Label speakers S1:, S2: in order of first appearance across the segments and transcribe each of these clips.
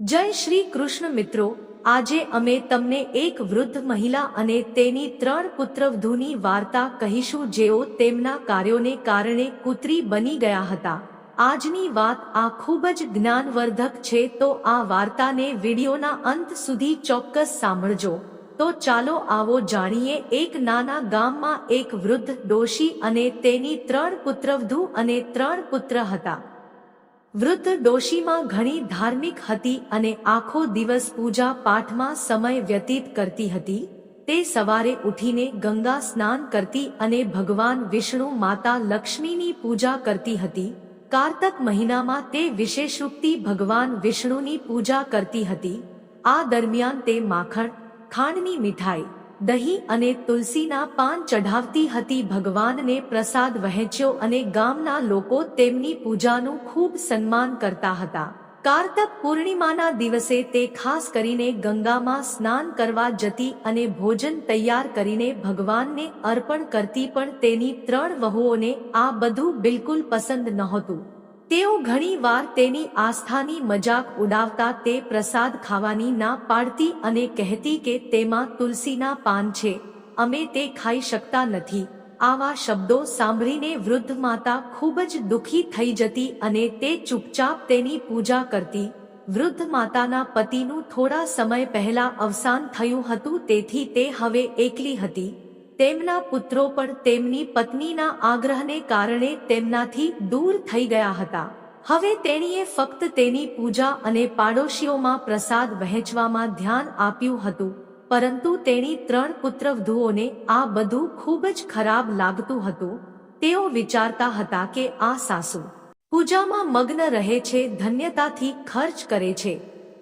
S1: જય શ્રી કૃષ્ણ મિત્રો, આજે અમે તમને એક વૃદ્ધ મહિલા અને તેની ત્રણ પુત્રવધૂની વાર્તા કહીશું જેઓ તેમના કાર્યોને કારણે કૂતરી બની ગયા હતા. આજની વાત આ ખૂબ જ જ્ઞાનવર્ધક છે, તો આ વાર્તાને વિડીયોના અંત સુધી ચોક્કસ સાંભળજો. તો ચાલો આવો જાણીએ, એક નાના ગામમાં એક વૃદ્ધ ડોશી અને તેની ત્રણ પુત્રવધૂ અને ત્રણ પુત્ર હતા. વૃદ્ધ ડોશીમાં ઘણી ધાર્મિક હતી અને આખો દિવસ પૂજા પાઠમાં સમય વ્યતીત કરતી હતી. તે સવારે ઉઠીને ગંગા સ્નાન કરતી અને ભગવાન વિષ્ણુ માતા લક્ષ્મીની પૂજા કરતી હતી. કારતક મહિનામાં તે વિશેષરૂપથી ભગવાન વિષ્ણુની પૂજા કરતી હતી. આ દરમિયાન તે માખણ, ખાંડની મીઠાઈ દહીં અને તુલસીના પાન ચઢાવતી હતી ભગવાનને પ્રસાદ વહેંચ્યો અને ગામના લોકો તેમની પૂજાનું ખૂબ સન્માન કરતા હતા. કારતક પૂર્ણિમાના દિવસે તે ખાસ કરીને ગંગામાં સ્નાન કરવા જતી અને ભોજન તૈયાર કરીને ભગવાનને અર્પણ કરતી પણ તેની ત્રણ વહુઓને આ બધું બિલકુલ પસંદ નહોતું. તેઓ ઘણીવાર તેની આસ્થાની મજાક ઉડાવતા તે પ્રસાદ ખાવાની ના પાડતી અને કહેતી કે તેમાં તુલસીના પાન છે, અમે તે ખાઈ શકતા નથી. આવા શબ્દો સાંભળીને વૃદ્ધ માતા ખૂબ જ દુઃખી થઈ જતી અને તે ચૂપચાપ તેની પૂજા કરતી. વૃદ્ધ માતાના પતિનું થોડા સમય પહેલા અવસાન થયું હતું તેથી તે હવે એકલી હતી. તેમના પુત્રો પણ તેમની પત્નીના આગ્રહને કારણે તેમનાથી દૂર થઈ ગયા હતા. હવે તેણીએ ફક્ત તેની પૂજા અને પાડોશીઓમાં પ્રસાદ વહેંચવામાં ધ્યાન આપ્યું હતું, પરંતુ તેણી ત્રણ પુત્રવધુઓને આ બધું ખૂબ જ ખરાબ લાગતું હતું. તેઓ વિચારતા હતા કે આ સાસુ પૂજામાં મગ્ન રહે છે, ધન્યતાથી ખર્ચ કરે છે,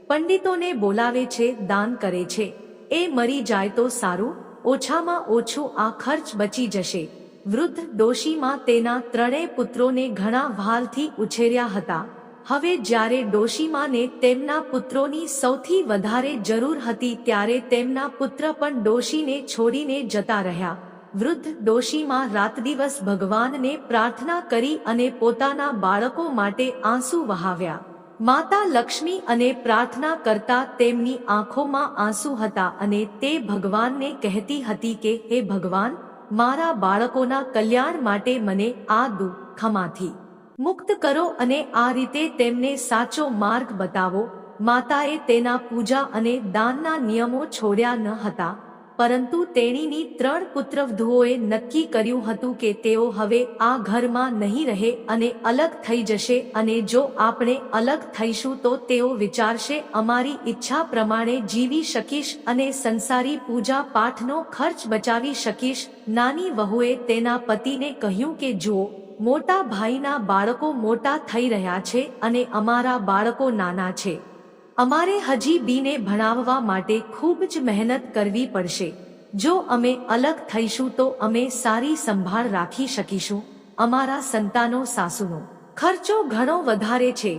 S1: પંડિતોને બોલાવે છે, દાન કરે છે. એ મરી જાય તો સારું ઓછામાં ઓછું આ ખર્ચ બચી જશે. વૃદ્ધ ડોશીમાં તેના ત્રણેય પુત્રોને ઘણા વહાલથી ઉછેર્યા હતા. હવે જ્યારે ડોશીમાને તેમના પુત્રોની સૌથી વધારે જરૂર હતી ત્યારે તેમના પુત્ર પણ ડોશીને છોડીને જતા રહ્યા. વૃદ્ધ ડોશીમાં રાતદિવસ ભગવાનને પ્રાર્થના કરી અને પોતાના બાળકો માટે આંસુ વહાવ્યા. માતા લક્ષ્મી અને પ્રાર્થના કરતા તેમની આંખોમાં આંસુ હતા અને તે ભગવાનને કહેતી હતી કે, હે ભગવાન, મારા બાળકોના કલ્યાણ માટે મને આ દુઃખમાંથી મુક્ત કરો અને આ રીતે તેમને સાચો માર્ગ બતાવો. માતાએ તેના પૂજા અને દાનના નિયમો છોડ્યા ન હતા. પરંતુ તેણીની ત્રણ પુત્રવધુઓએ નક્કી કર્યું હતું કે તેઓ હવે આ ઘરમાં નહીં રહે અને અલગ થઈ જશે અને જો આપણે અલગ થઈશું તો તેઓ વિચારશે, અમારી ઈચ્છા પ્રમાણે જીવી શકીશ અને સંસારી પૂજા પાઠનો ખર્ચ બચાવી શકીશ. નાની વહુએ તેના પતિને કહ્યું કે, જુઓ, મોટા ભાઈના બાળકો મોટા થઈ રહ્યા છે અને અમારા બાળકો નાના છે. અમારે હજી બીને ભણાવવા માટે ખૂબ જ મહેનત કરવી પડશે. જો અમે અલગ થઈશું તો અમે સારી સંભાળ રાખી શકીશું, અમારા સંતાનો સાસુનો. ખર્ચો ઘણો વધારે છે.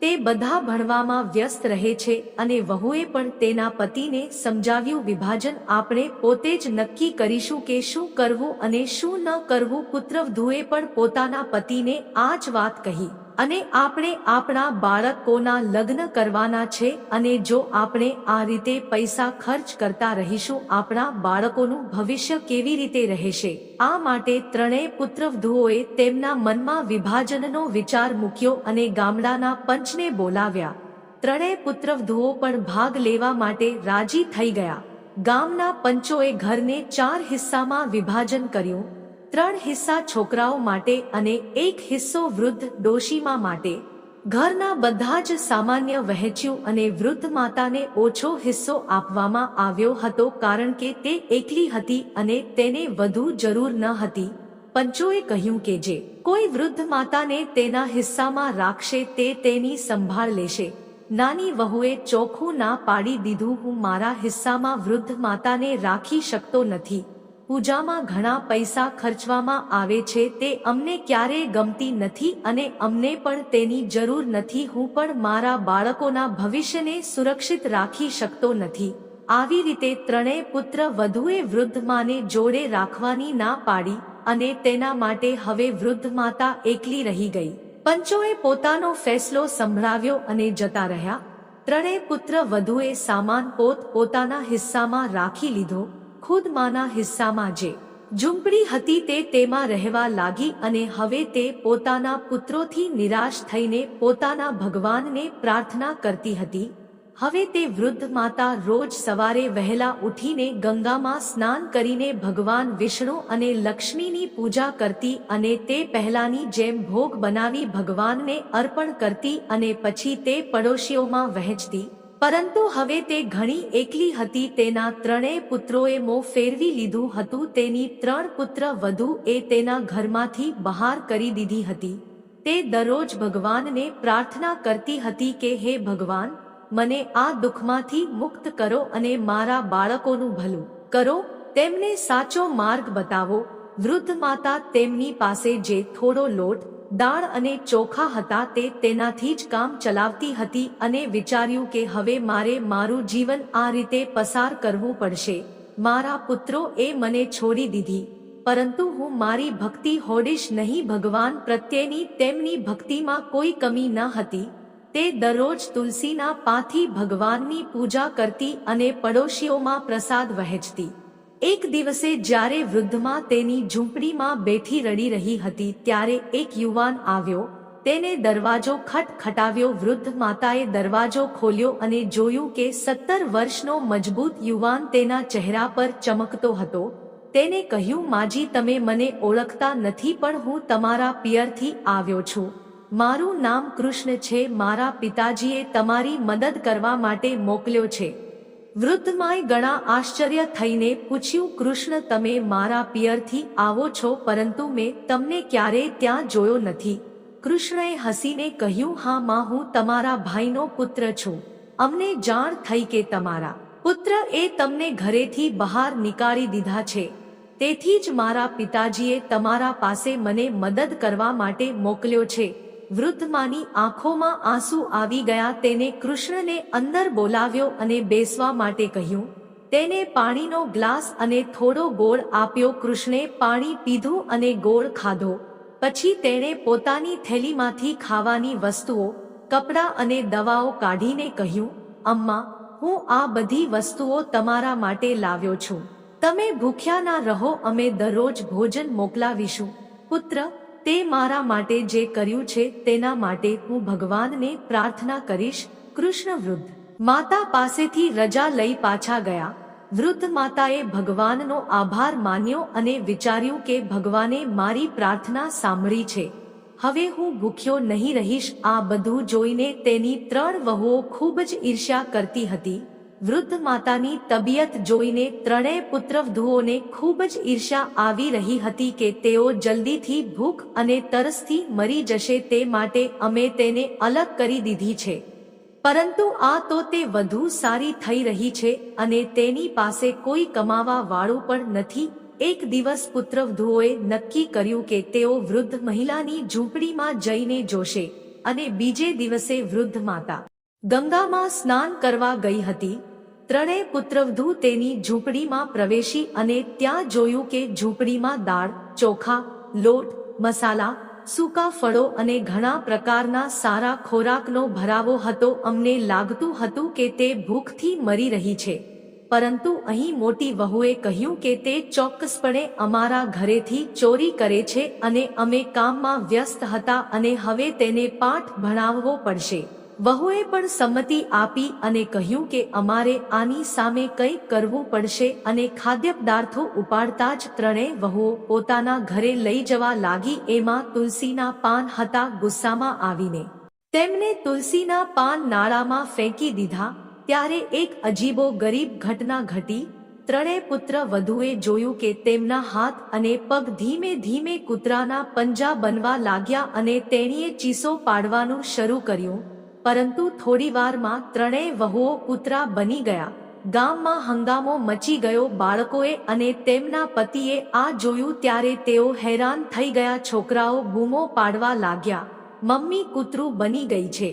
S1: તે બધા ભણવામાં વ્યસ્ત રહે છે અને વહુએ પણ તેના પતિને સમજાવ્યું વિભાજન આપણે પોતે જ નક્કી કરીશું કે શું કરવું અને શું ન કરવું પુત્રવધુએ પણ પોતાના પતિને આ જ વાત કહી. અને આપણે આપણા બાળકોના લગ્ન કરવાના છે અને જો આપણે આ રીતે પૈસા ખર્ચ કરતા રહીશું, આપણા બાળકોનું ભવિષ્ય કેવી રીતે રહેશે? આ માટે ત્રણેય પુત્રવધુઓએ તેમના મનમાં વિભાજનનો વિચાર મૂક્યો અને ગામડાના પંચને બોલાવ્યા. ત્રણેય પુત્રવધુઓ પણ ભાગ લેવા માટે રાજી થઈ ગયા. ગામના પંચોએ ઘરને ચાર હિસ્સામાં વિભાજન કર્યું. ત્રણ હિસ્સા છોકરાઓ માટે અને એક હિસ્સો વૃદ્ધ ડોશીમા માટે. ઘરના બધા જ સામાન્ય વહેંચ્યું અને વૃદ્ધ માતાને ઓછો હિસ્સો આપવામાં આવ્યો હતો કારણ કે તે એકલી હતી અને તેને વધુ જરૂર ન હતી. પંચોએ કહ્યું કે જે કોઈ વૃદ્ધ માતાને તેના હિસ્સામાં રાખશે તે તેની સંભાળ લેશે. નાની વહુએ ચોખ્ખું ના પાડી દીધું હું મારા હિસ્સામાં વૃદ્ધ માતાને રાખી શકતો નથી. પૂજામાં ઘણા પૈસા ખર્ચવામાં આવે છે તે અમને ક્યારેય ગમતી નથી અને અમને પણ તેની જરૂર નથી. હું પણ મારા બાળકોના ભવિષ્યને સુરક્ષિત રાખી શકતો નથી. આવી રીતે ત્રણેય પુત્ર વધુએ વૃદ્ધ માને જોડે રાખવાની ના પાડી અને તેના માટે હવે વૃદ્ધ માતા એકલી રહી ગઈ. પંચોએ પોતાનો ફેસલો સંભળાવ્યો અને જતા રહ્યા. ત્રણેય પુત્ર વધુએ સામાન પોત પોતાના હિસ્સામાં રાખી લીધો. ખુદ માના હિસ્સામાં જે ઝૂંપડી હતી તે તેમાં રહેવા લાગી અને હવે તે પોતાના પુત્રોથી નિરાશ થઈને પોતાના ભગવાનને પ્રાર્થના કરતી હતી. હવે તે વૃદ્ધ માતા રોજ સવારે વહેલા ઉઠીને ગંગામાં સ્નાન કરીને ભગવાન વિષ્ણુ અને લક્ષ્મીની પૂજા કરતી અને તે પહેલાની જેમ ભોગ બનાવી ભગવાનને અર્પણ કરતી અને પછી તે પડોશીઓમાં વહેંચતી. પરંતુ હવે તે ઘણી એકલી હતી, તેના ત્રણેય પુત્રોએ મોં ફેરવી લીધું હતું, તેની ત્રણ પુત્ર વધુ એ તેના ઘરમાંથી બહાર કરી દીધી હતી. તે દરરોજ ભગવાનને પ્રાર્થના કરતી હતી કે, હે ભગવાન, મને આ દુઃખમાંથી મુક્ત કરો અને મારા બાળકોનું ભલું કરો, તેમને સાચો માર્ગ બતાવો. વૃદ્ધ માતા તેમની પાસે જે થોડો લોટ દાળ અને ચોખા હતા તે તેનાથી જ કામ ચલાવતી હતી અને વિચાર્યું કે હવે મારે મારું જીવન આ રીતે પસાર કરવું પડશે. મારા પુત્રો એ મને છોડી દીધી. પરંતુ હું મારી ભક્તિ હોડીશ નહીં, ભગવાન પ્રત્યેની તેમની ભક્તિમાં કોઈ કમી ન હતી. તે દરરોજ તુલસીના પાથી ભગવાનની પૂજા કરતી અને પડોશીઓમાં પ્રસાદ વહેંચતી. એક દિવસે જ્યારે વૃદ્ધમાં તેની ઝૂંપડીમાં બેઠી રડી રહી હતી ત્યારે એક યુવાન આવ્યો, તેને દરવાજો ખટખટાવ્યો. વૃદ્ધ માતાએ દરવાજો ખોલ્યો અને જોયું કે સત્તર વર્ષનો મજબૂત યુવાન તેના ચહેરા પર ચમકતો હતો. તેને કહ્યું, માજી, તમે મને ઓળખતા નથી, પણ હું તમારા પિયરથી આવ્યો છું. મારું નામ કૃષ્ણ છે. મારા પિતાજીએ તમારી મદદ કરવા માટે મોકલ્યો છે. વૃદ્ધમાએ ઘણા આશ્ચર્ય થઈને પૂછ્યું, કૃષ્ણ, તમે મારા પિયરથી આવો છો, પરંતુ મેં તમને ક્યારેય ત્યાં જોયો નથી. કૃષ્ણએ હસીને કહ્યું, હા, માં, હું તમારા ભાઈનો પુત્ર છું. અમને જાણ થઈ કે તમારા પુત્ર એ તમને ઘરેથી બહાર નીકાળી દીધા છે. તેથી જ મારા પિતાજીએ તમારા પાસે મને મદદ કરવા માટે મોકલ્યો છે. વૃદ્ધમાની આંખોમાં આંસુ આવી ગયા તેને કૃષ્ણને અંદર બોલાવ્યો અને બેસવા માટે કહ્યું, તેને પાણીનો ગ્લાસ અને થોડો ગોળ આપ્યો કૃષ્ણે પાણી પીધું અને ગોળ ખાધો. પછી તેણે પોતાની થેલીમાંથી ખાવાની વસ્તુઓ, કપડાં અને દવાઓ કાઢીને કહ્યું, અમ્મા, હું આ બધી વસ્તુઓ તમારા માટે લાવ્યો છું. તમે ભૂખ્યા ના રહો, અમે દરરોજ ભોજન મોકલાવીશું. પુત્ર તે મારા માટે જે કર્યું છે તેના માટે હું ભગવાનને પ્રાર્થના કરીશ, કૃષ્ણ વૃદ્ધ. માતા પાસેથી રજા લઈ પાછા ગયા. વૃદ્ધ માતાએ ભગવાનનો આભાર માન્યો અને વિચાર્યું કે ભગવાને મારી પ્રાર્થના સાંભળી છે. હવે હું ભૂખ્યો નહીં રહીશ, આ બધું જોઈને તેની ત્રણ વહુઓ ખૂબ જ ઈર્ષ્યા કરતી હતી. વૃદ્ધ માતાની તબિયત જોઈને ત્રણેય પુત્રવધુઓને ખૂબ જ ઈર્ષા આવી રહી હતી કે તેઓ જલ્દીથી ભૂખ અને તરસથી મરી જશે તે માટે અમે તેને અલગ કરી દીધી છે. પરંતુ આ તો તે વધુ સારી થઈ રહી છે અને તેની પાસે કોઈ કમાવા વાળું પણ નથી. એક દિવસ પુત્રવધુઓએ નક્કી કર્યું કે તેઓ વૃદ્ધ મહિલાની ઝૂંપડીમાં જઈને જોશે અને બીજે દિવસે વૃદ્ધ માતા ગંગામાં સ્નાન કરવા ગઈ હતી. ત્રણેય પુત્રવધુ તેની ઝૂંપડીમાં પ્રવેશી અને ત્યાં જોયું કે ઝૂંપડીમાં દાળ, ચોખા, લોટ, મસાલા, સૂકા ફળો અને ઘણા પ્રકારના સારા ખોરાકનો ભરાવો હતો. અમને લાગતું હતું કે તે ભૂખથી મરી રહી છે. પરંતુ અહીં મોટી વહુએ કહ્યું કે તે ચોક્કસપણે અમારા ઘરેથી ચોરી કરે છે અને અમે કામમાં વ્યસ્ત હતા અને હવે તેને પાઠ ભણાવવો પડશે. વહુએ પણ સંમતિ આપી અને કહ્યું કે અમારે આની સામે કંઈક કરવું પડશે અને ખાદ્ય પદાર્થો ઉપાડતા જ ત્રણેય વહુઓ પોતાના ઘરે લઈ જવા લાગી એમાં તુલસીના પાન હતા ગુસ્સામાં આવીને. તેમને તુલસીના પાન નાળામાં ફેંકી દીધા, ત્યારે એક અજીબો ગરીબ ઘટના ઘટી. ત્રણેય પુત્ર વધુએ જોયું કે તેમના હાથ અને પગ ધીમે ધીમે કૂતરાના પંજા બનવા લાગ્યા અને તેણીએ ચીસો પાડવાનું શરૂ કર્યું. પરંતુ થોડીવારમાં ત્રણેય વહુઓ કૂતરા બની ગયા. ગામમાં હંગામો મચી ગયો બાળકોએ અને તેમના પતિએ આ જોયું ત્યારે તેઓ હેરાન થઈ ગયા છોકરાઓ બૂમો પાડવા લાગ્યા. મમ્મી કૂતરું બની ગઈ છે.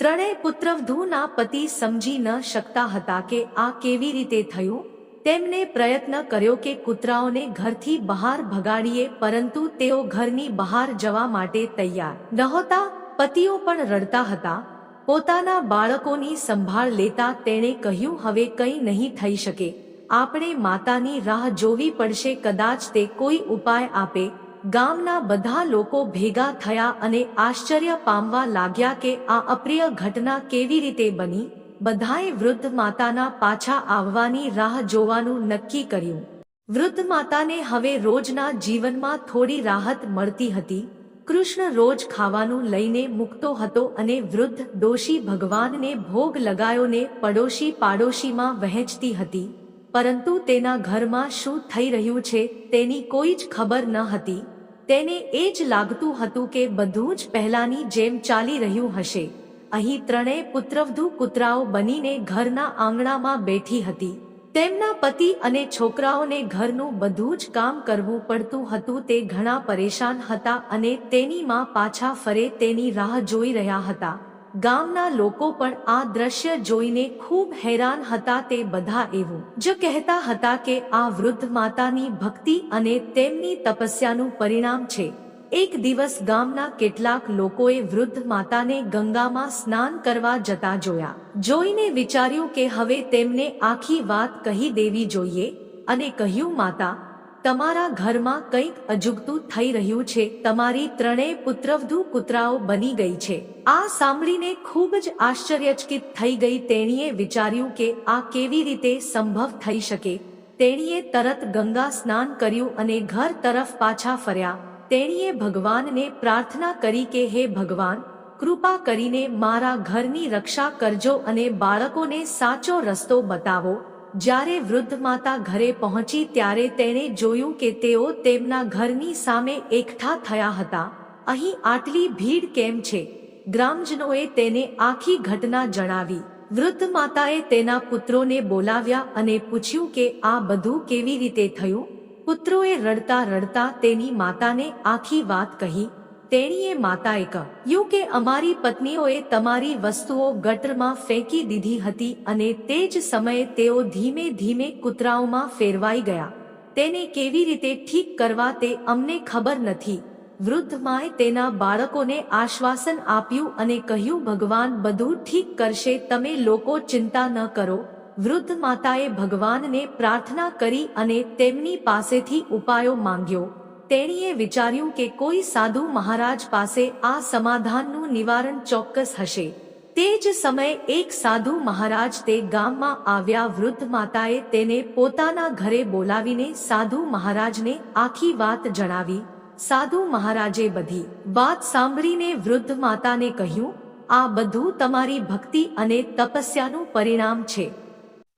S1: ત્રણેય પુત્રવધૂના પતિ સમજી ન શકતા હતા કે આ કેવી રીતે થયું. તેમને પ્રયત્ન કર્યો કે કૂતરાઓને ઘરથી બહાર ભગાડીએ પરંતુ તેઓ ઘરની બહાર જવા માટે તૈયાર નહોતા પતિઓ પણ રડતા હતા. પોતાના બાળકોની સંભાળ લેતા તેણે કહ્યું, હવે કંઈ નહીં થઈ શકે. આપણે માતાની રાહ જોવી પડશે. કદાચ તે કોઈ ઉપાય આપે. ગામના બધા લોકો ભેગા થયા અને આશ્ચર્ય પામવા લાગ્યા કે આ અપ્રિય ઘટના કેવી રીતે બની. બધાએ વૃદ્ધ માતાના પાછા આવવાની રાહ જોવાનું નક્કી કર્યું. વૃદ્ધ માતાને હવે રોજના જીવનમાં થોડી રાહત મળતી હતી. કૃષ્ણ રોજ ખાવાનું લઈને મૂકતો હતો અને વૃદ્ધ દોષી ભગવાનને ભોગ લગાયોને પડોશી પાડોશીમાં વહેંચતી હતી. પરંતુ તેના ઘરમાં શું થઈ રહ્યું છે તેની કોઈ જ ખબર ન હતી. તેને એ જ લાગતું હતું કે બધું જ પહેલાની જેમ ચાલી રહ્યું હશે. અહીં ત્રણેય પુત્રવધુ કૂતરાઓ બનીને ઘરના આંગણામાં બેઠી હતી. તેમના પતિ અને છોકરાઓને ઘરનું બધું જ કામ કરવું પડતું હતું તે ઘણા પરેશાન હતા અને તેની માં પાછા ફરે તેની રાહ જોઈ રહ્યા હતા. ગામના લોકો પણ આ દ્રશ્ય જોઈને ખૂબ હેરાન હતા તે બધા એવું જ કહેતા હતા કે આ વૃદ્ધ માતાની ભક્તિ અને તેમની તપસ્યાનું પરિણામ છે. એક દિવસ ગામના કેટલાક લોકોએ વૃદ્ધ માતાને ગંગામાં સ્નાન કરવા જતા જોયા. જોઈને વિચાર્યું કે હવે તેમને આખી વાત કહી દેવી જોઈએ અને કહ્યું, માતા, તમારા ઘરમાં કંઈક અજુગતું થઈ રહ્યું છે. તમારી ત્રણેય પુત્રવધુ કૂતરાઓ બની ગઈ છે. આ સાંભળીને ખૂબ જ આશ્ચર્યચકિત થઈ ગઈ તેણીએ વિચાર્યું કે આ કેવી રીતે સંભવ થઈ શકે. તેણીએ તરત ગંગા સ્નાન કર્યું અને ઘર તરફ પાછા ફર્યા. તેણીએ ભગવાનને પ્રાર્થના કરી કે, હે ભગવાન, કૃપા કરીને મારા ઘરની રક્ષા કરજો અને બાળકોને સાચો રસ્તો બતાવો. જ્યારે વૃદ્ધ માતા ઘરે પહોંચી, ત્યારે તેણે જોયું કે તેઓ તેમના ઘરની સામે એકઠા થયા હતા. અહીં આટલી ભીડ કેમ છે? ગ્રામજનોએ તેને આખી ઘટના જણાવી. વૃદ્ધ માતાએ તેના પુત્રોને બોલાવ્યા અને પૂછ્યું કે, આ બધું કેવી રીતે થયું? પુત્રોએ રડતા રડતા તેની માતાને આખી વાત કહી, તેણીએ માતાએ કહ્યું કે અમારી પત્નીઓએ તમારી વસ્તુઓ ગટરમાં ફેંકી દીધી હતી અને તે જ સમયે તેઓ ધીમે ધીમે કૂતરાઓમાં ફેરવાઈ ગયા. તેને કેવી રીતે ઠીક કરવા તે અમને ખબર નથી. વૃદ્ધ માએ તેના બાળકોને આશ્વાસન આપ્યું અને કહ્યું, ભગવાન બધું ઠીક કરશે, તમે લોકો ચિંતા ન કરો. વૃદ્ધ માતાએ ભગવાનને પ્રાર્થના કરી અને તેમની પાસેથી ઉપાયો માંગ્યો. તેણીએ વિચાર્યું કે કોઈ સાધુ મહારાજ પાસે આ સમાધાનનું નિવારણ ચોક્કસ હશે. તે જ સમયે એક સાધુ મહારાજ તે ગામમાં આવ્યા વૃદ્ધ માતાએ તેને પોતાના ઘરે બોલાવીને સાધુ મહારાજને આખી વાત જણાવી. સાધુ મહારાજે બધી વાત સાંભળીને વૃદ્ધ માતાને કહ્યું, આ બધું તમારી ભક્તિ અને તપસ્યાનું પરિણામ છે.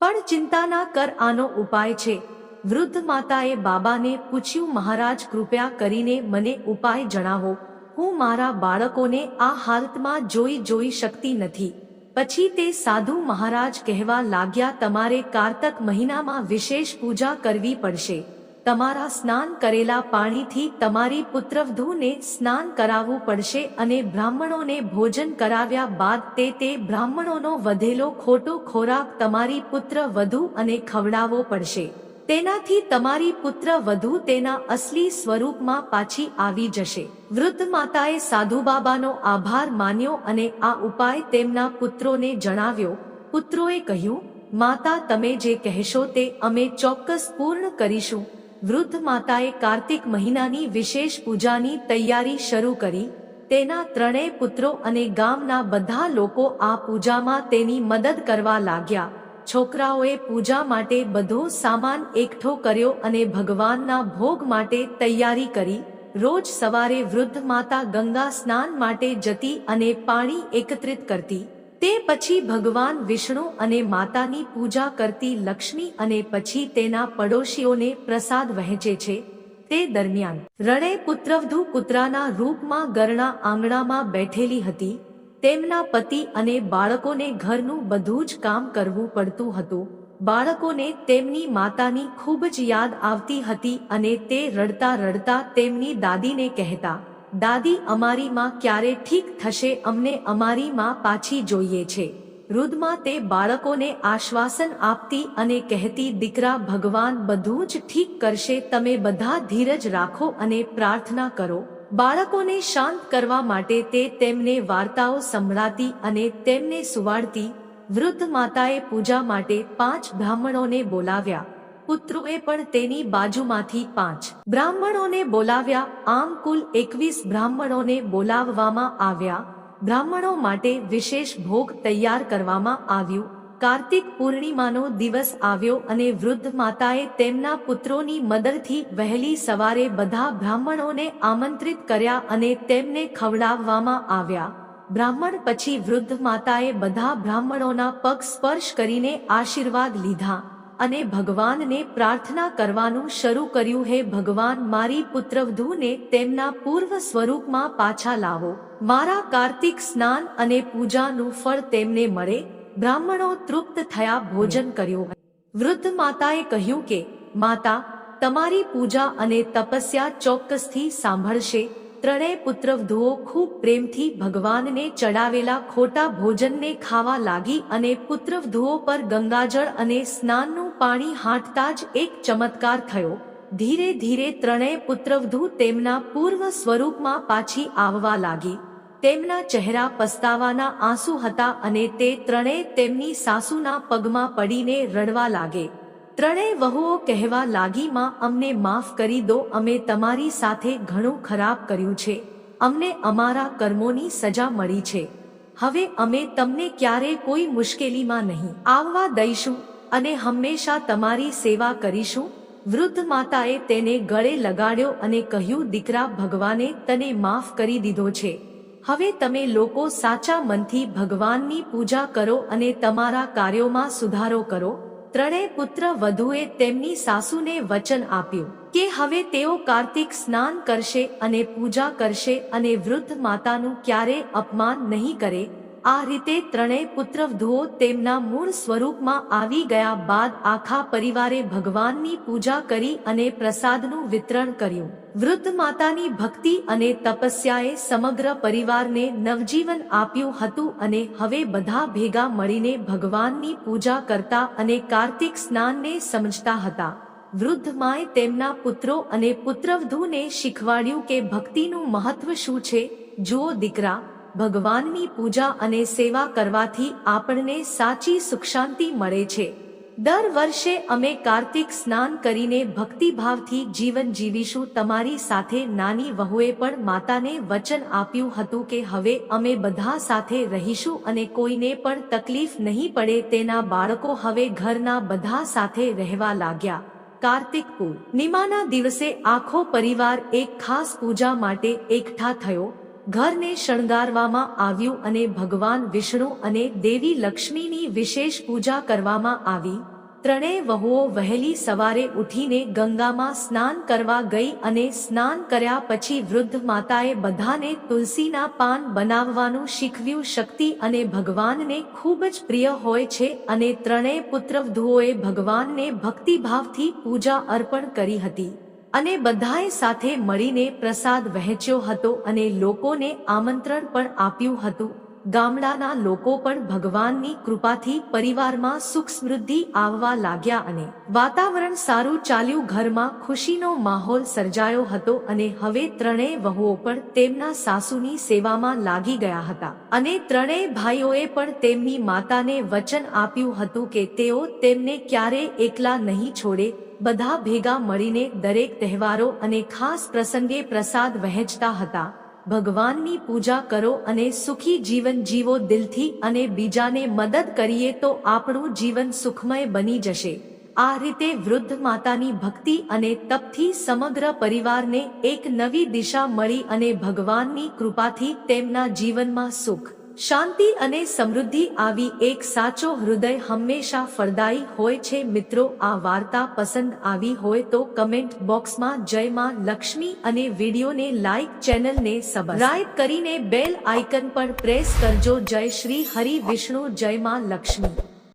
S1: પણ ચિંતા ના કર આનો ઉપાય છે. વૃદ્ધ માતાએ બાબાને પૂછ્યું, મહારાજ, કૃપયા કરીને મને ઉપાય જણાવો. હું મારા બાળકોને આ હાલતમાં જોઈ જોઈ શકતી નથી. પછી તે સાધુ મહારાજ કહેવા લાગ્યા, તમારે કારતક મહિનામાં વિશેષ પૂજા કરવી પડશે. તમારા સ્નાન કરેલા પાણીથી તમારી પુત્રવધૂને સ્નાન કરાવવું પડશે અને બ્રાહ્મણોને ભોજન કરાવ્યા બાદ તે તે બ્રાહ્મણોનો વધેલો ખોટો ખોરાક તમારી પુત્ર વધુ અને ખવડાવવો પડશે. તેનાથી તમારી પુત્ર વધુ તેના અસલી સ્વરૂપમાં પાછી આવી જશે. વૃદ્ધ માતાએ સાધુ બાબાનો આભાર માન્યો અને આ ઉપાય તેમના પુત્રોને જણાવ્યો. પુત્રોએ કહ્યું, માતા, તમે જે કહેશો તે અમે ચોક્કસ પૂર્ણ કરીશું. વૃદ્ધ માતાએ કાર્તિક મહિનાની વિશેષ પૂજાની તૈયારી શરૂ કરી. તેના ત્રણેય પુત્રો અને ગામના બધા લોકો આ પૂજામાં તેની મદદ કરવા લાગ્યા. છોકરાઓએ પૂજા માટે બધો સામાન એકઠો કર્યો અને ભગવાનના ભોગ માટે તૈયારી કરી. રોજ સવારે વૃદ્ધ માતા ગંગા સ્નાન માટે જતી અને પાણી એકત્રિત કરતી. તે પછી ભગવાન વિષ્ણુ અને માતાની પૂજા કરતી લક્ષ્મી અને પછી તેના પડોશીઓને પ્રસાદ વહેંચે છે તે દરમિયાન રણે પુત્રવધુ કૂતરાના રૂપમાં ગરણા આંગણામાં બેઠેલી હતી. તેમના પતિ અને બાળકોને ઘરનું બધું જ કામ કરવું પડતું હતું. બાળકોને તેમની માતાની ખૂબ જ યાદ આવતી હતી અને તે રડતા રડતા તેમની દાદીને કહેતા દાદી અમારી માં ક્યારે ઠીક થશે અમને અમારી માં પાછી જોઈએ છે. રુદમાં તે બાળકોને આશ્વાસન આપતી અને કહેતી, દીકરા, ભગવાન બધું જ ઠીક કરશે, તમે બધા ધીરજ રાખો અને પ્રાર્થના કરો. બાળકોને શાંત કરવા માટે તે તેમને વાર્તાઓ સંભળાતી અને તેમને સુવાડતી વૃદ્ધ માતાએ પૂજા માટે પાંચ બ્રાહ્મણોને બોલાવ્યા. પુત્રોએ પણ તેની બાજુમાંથી પાંચ બ્રાહ્મણોને બોલાવ્યા. આમ કુલ એકવીસ બ્રાહ્મણોને બોલાવવામાં આવ્યા. બ્રાહ્મણો માટે વિશેષ ભોગ તૈયાર કરવામાં આવ્યું. કાર્તિક પૂર્ણિમાનો દિવસ આવ્યો અને વૃદ્ધ માતાએ તેમના પુત્રોની મદદથી વહેલી સવારે બધા બ્રાહ્મણોને આમંત્રિત કર્યા અને તેમને ખવડાવવામાં આવ્યા. બ્રાહ્મણ પછી વૃદ્ધ માતાએ બધા બ્રાહ્મણોના પગ સ્પર્શ કરીને આશીર્વાદ લીધા. અને ભગવાનને પ્રાર્થના કરવાનું શરૂ કર્યું, હે ભગવાન, મારી પુત્રવધૂને તેમના પૂર્વ સ્વરૂપમાં પાછા લાવો. મારા કાર્તિક સ્નાન અને પૂજાનું ફળ તેમને મળે. બ્રાહ્મણો તૃપ્ત થયા, ભોજન કર્યું. વૃદ્ધ માતાએ કહ્યું કે, માતા, તમારી પૂજા અને તપસ્યા ચોક્કસથી સાંભળશે. ત્રણેય પુત્રવધુઓ ખૂબ પ્રેમથી ભગવાનને ચડાવેલા ખોટા ભોજનને ખાવા લાગી અને પુત્રવધુઓ પર ગંગાજળ અને સ્નાનનું પાણી હાંટતા જ એક ચમત્કાર થયો. ધીરે ધીરે ત્રણેય પુત્રવધુ તેમના પૂર્વ સ્વરૂપમાં પાછી આવવા લાગી. તેમના ચહેરા પસ્તાવાના આંસુ હતા અને તે ત્રણેય તેમની સાસુના પગમાં પડીને રડવા લાગે. ત્રણેય વહુઓ કહેવા લાગી, માં, અમને માફ કરી દો, અમે તમારી સાથે ઘણું ખરાબ કર્યું છે. અમને અમારા કર્મોની સજા મળી છે. હવે અમે તમને ક્યારે કોઈ મુશ્કેલીમાં નહીં. આવવા દઈશું. અને હંમેશા તમારી સેવા કરીશું. વૃદ્ધ માતાએ તેને ગળે લગાડ્યો અને કહ્યું, દીકરા, ભગવાને તને માફ કરી દીધો છે. હવે તમે લોકો સાચા મનથી ભગવાનની પૂજા કરો અને તમારા કાર્યોમાં સુધારો કરો. ત્રણેય પુત્ર વધુએ તેમની સાસુને વચન આપ્યું કે હવે તેઓ કાર્તિક સ્નાન કરશે અને પૂજા કરશે અને વૃદ્ધ માતાનું ક્યારે અપમાન નહીં કરે. આ રીતે ત્રણેય પુત્રવધુઓ તેમના મૂળ સ્વરૂપમાં આવી ગયા બાદ આખા પરિવારે ભગવાનની પૂજા કરી અને પ્રસાદનું વિતરણ કર્યું. વૃદ્ધ માતાની ભક્તિ અને તપસ્યાએ સમગ્ર પરિવારને નવજીવન આપ્યું હતું અને હવે બધા ભેગા મળીને ભગવાનની પૂજા કરતા અને કાર્તિક સ્નાનને સમજતા હતા. વૃદ્ધ માએ તેમના પુત્રો અને પુત્રવધૂને શીખવાડ્યું કે ભક્તિનું મહત્વ શું છે. જુઓ દીકરા ભગવાનની પૂજા અને સેવા કરવાથી આપણને સાચી સુખ શાંતિ મળે છે. દર વર્ષે અમે કાર્તિક સ્નાન કરીને ભક્તિભાવથી જીવન જીવીશું. તમારી સાથે નાની વહુએ પણ માતાને વચન આપ્યું હતું કે હવે અમે બધા સાથે રહીશું અને કોઈને પણ તકલીફ નહીં પડે તેના બાળકો હવે ઘરના બધા સાથે રહેવા લાગ્યા. કાર્તિક પૂર્ણિમાના દિવસે આખો પરિવાર એક ખાસ પૂજા માટે એકઠા થયો. ઘરને શણગારવામાં આવ્યું અને ભગવાન વિષ્ણુ અને દેવી લક્ષ્મીની વિશેષ પૂજા કરવામાં આવી. ત્રણેય વહુઓ વહેલી સવારે ઉઠીને ગંગામાં સ્નાન કરવા ગઈ અને સ્નાન કર્યા પછી વૃદ્ધ માતાએ બધાને તુલસીના પાન બનાવવાનું શીખવ્યું. શક્તિ અને ભગવાનને ખૂબ જ પ્રિય હોય છે અને ત્રણેય પુત્રવધુઓએ ભગવાનને ભક્તિભાવથી પૂજા અર્પણ કરી હતી. અને બધાએ સાથે મળીને પ્રસાદ વહેંચ્યો હતો અને લોકોને આમંત્રણ પણ આપ્યું હતું. ગામડાના લોકો પણ ભગવાનની કૃપાથી પરિવારમાં સુખ સમૃદ્ધિ આવવા લાગ્યા અને વાતાવરણ સારું ચાલ્યું. ઘરમાં ખુશીનો માહોલ સર્જાયો હતો અને હવે ત્રણેય વહુઓ પણ તેમના સાસુની સેવામાં લાગી ગયા હતા અને ત્રણેય ભાઈઓએ પણ તેમની માતાને વચન આપ્યું હતું કે તેઓ તેમને ક્યારે એકલા નહીં છોડે. બધા ભેગા મળીને દરેક તહેવારો અને ખાસ પ્રસંગે પ્રસાદ વહેંચતા હતા. ભગવાનની પૂજા કરો અને સુખી જીવન જીવો દિલથી અને બીજાને મદદ કરીએ તો આપણું જીવન સુખમય બની જશે. આ રીતે વૃદ્ધ માતાની ભક્તિ અને તપથી સમગ્ર પરિવારને એક નવી દિશા મળી અને ભગવાનની કૃપાથી તેમના જીવનમાં સુખ શાંતિ અને સમૃદ્ધિ આવી એક સાચો હૃદય હંમેશા ફળદાયી હોય છે. મિત્રો, આ વાર્તા પસંદ આવી હોય તો કમેન્ટ બોક્સમાં જય માં લક્ષ્મી અને વિડીયોને લાઈક, ચેનલને સબસ્ક્રાઇબ કરીને બેલ આઇકન પર પ્રેસ કરજો. જય શ્રી હરિ વિષ્ણુ, જય માં લક્ષ્મી.